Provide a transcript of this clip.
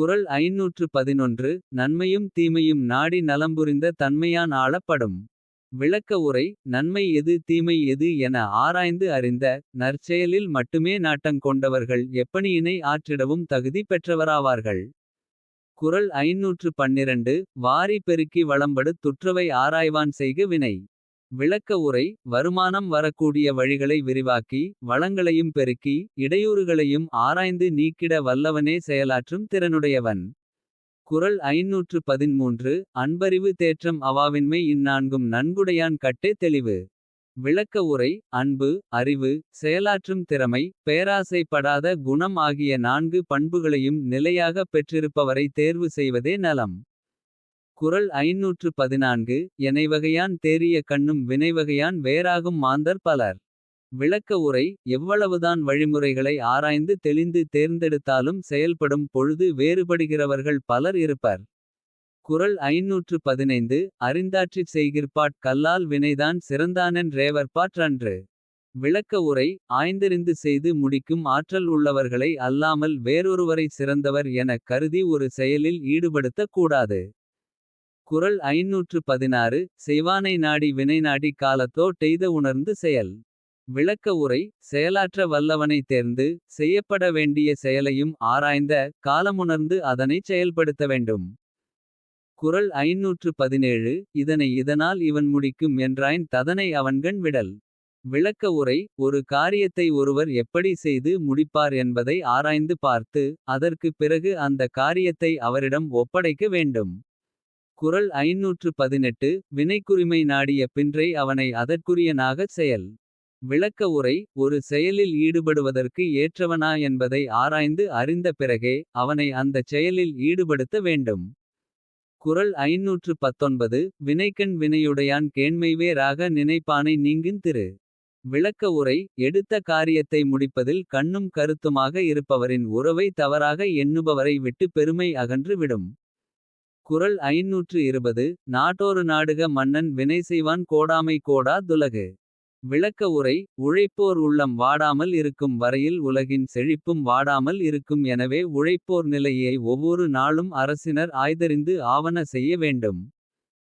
குரல் ஐநூற்று பதினொன்று நன்மையும் தீமையும் நாடி நலம்புரிந்த தன்மையான் ஆளப்படும். விளக்க உரை நன்மை எது தீமை எது என ஆராய்ந்து அறிந்த. நற்செயலில் மட்டுமே நாட்டங் கொண்டவர்கள் எப்பணியினை ஆற்றிடவும் தகுதி பெற்றவராவார்கள். குரல் ஐநூற்று பன்னிரண்டு வாரி பெருக்கி வளம்படு துற்றவை ஆராய்வான் செய்க வினை. விளக்க உரை வருமானம் வரக்கூடிய வழிகளை விரிவாக்கி. வளங்களையும் பெருக்கி இடையூறுகளையும் ஆராய்ந்து நீக்கிட வல்லவனே செயலாற்றும் திறனுடையவன். குறள் ஐநூற்று பதின்மூன்று அன்பறிவு தேற்றம் அவாவின்மை இந்நான்கும் நன்குடையான் கட்டே தெளிவு. விளக்க உரை அன்பு அறிவு செயலாற்றும் திறமை. பேராசைப்படாத குணம் ஆகிய நான்கு பண்புகளையும். நிலையாகப் பெற்றிருப்பவரை தேர்வு செய்வதே நலம். குரல் ஐநூற்று பதினான்கு எனைவகையான் தேறிய கண்ணும். வினைவகையான் வேறாகும் மாந்தர் பலர். விளக்க உரை எவ்வளவுதான் வழிமுறைகளை ஆராய்ந்து. தெளிந்து தேர்ந்தெடுத்தாலும் செயல்படும் பொழுது. வேறுபடுகிறவர்கள் பலர் இருப்பர். குரல் ஐநூற்று பதினைந்து அறிந்தாற்றிச் செய்கிற்பாட் கல்லால் வினைதான் சிறந்தானென் விளக்க உரை ஆய்ந்தறிந்து செய்து முடிக்கும் ஆற்றல் உள்ளவர்களை. அல்லாமல் வேறொருவரை சிறந்தவர் எனக் கருதி ஒரு செயலில் ஈடுபடுத்தக் கூடாது. குரல் ஐநூற்று பதினாறு செய்வானை நாடி வினைநாடி காலத்தோ டெய்த உணர்ந்து செயல். விளக்க உரை செயலாற்ற வல்லவனைத் தேர்ந்து. செய்யப்பட வேண்டிய செயலையும் ஆராய்ந்த. காலமுணர்ந்து அதனைச் செயல்படுத்த வேண்டும். குரல் ஐநூற்று பதினேழு இதனை இதனால் இவன் முடிக்கும் என்றாய்ன் ததனை அவன்கண் விடல். விளக்க உரை ஒரு காரியத்தை ஒருவர் எப்படி செய்து முடிப்பார் என்பதை ஆராய்ந்து பார்த்து. அதற்குப் பிறகு அந்த காரியத்தை அவரிடம் ஒப்படைக்க வேண்டும். குரல் ஐநூற்று பதினெட்டு வினைக்குரிமை நாடிய பின்றை அவனை அதற்குரியனாகச் செயல். விளக்க உரை ஒரு செயலில் ஈடுபடுவதற்கு ஏற்றவனா என்பதை ஆராய்ந்து அறிந்த பிறகே அவனை அந்தச் செயலில் ஈடுபடுத்த வேண்டும். குறள் ஐநூற்று பத்தொன்பது வினைக்கண் வினையுடையான் கேண்மைவே ராக நினைப்பானை நீங்கின் திரு. விளக்க உரை எடுத்த காரியத்தை முடிப்பதில் கண்ணும் கருத்துமாக இருப்பவரின் உறவை தவறாக எண்ணுபவரை விட்டு பெருமை அகன்று விடும். குரல் ஐநூற்று இருபது நாட்டோரு நாடுக மன்னன் வினை செய்வான் கோடாமை கோடா துலகு. விளக்க உரை உழைப்போர் உள்ளம் வாடாமல் இருக்கும் வரையில் உலகின் செழிப்பும் வாடாமல் இருக்கும் எனவே உழைப்போர் நிலையை ஒவ்வொரு நாளும் அரசினர் ஆய்தறிந்து ஆவன செய்ய வேண்டும்.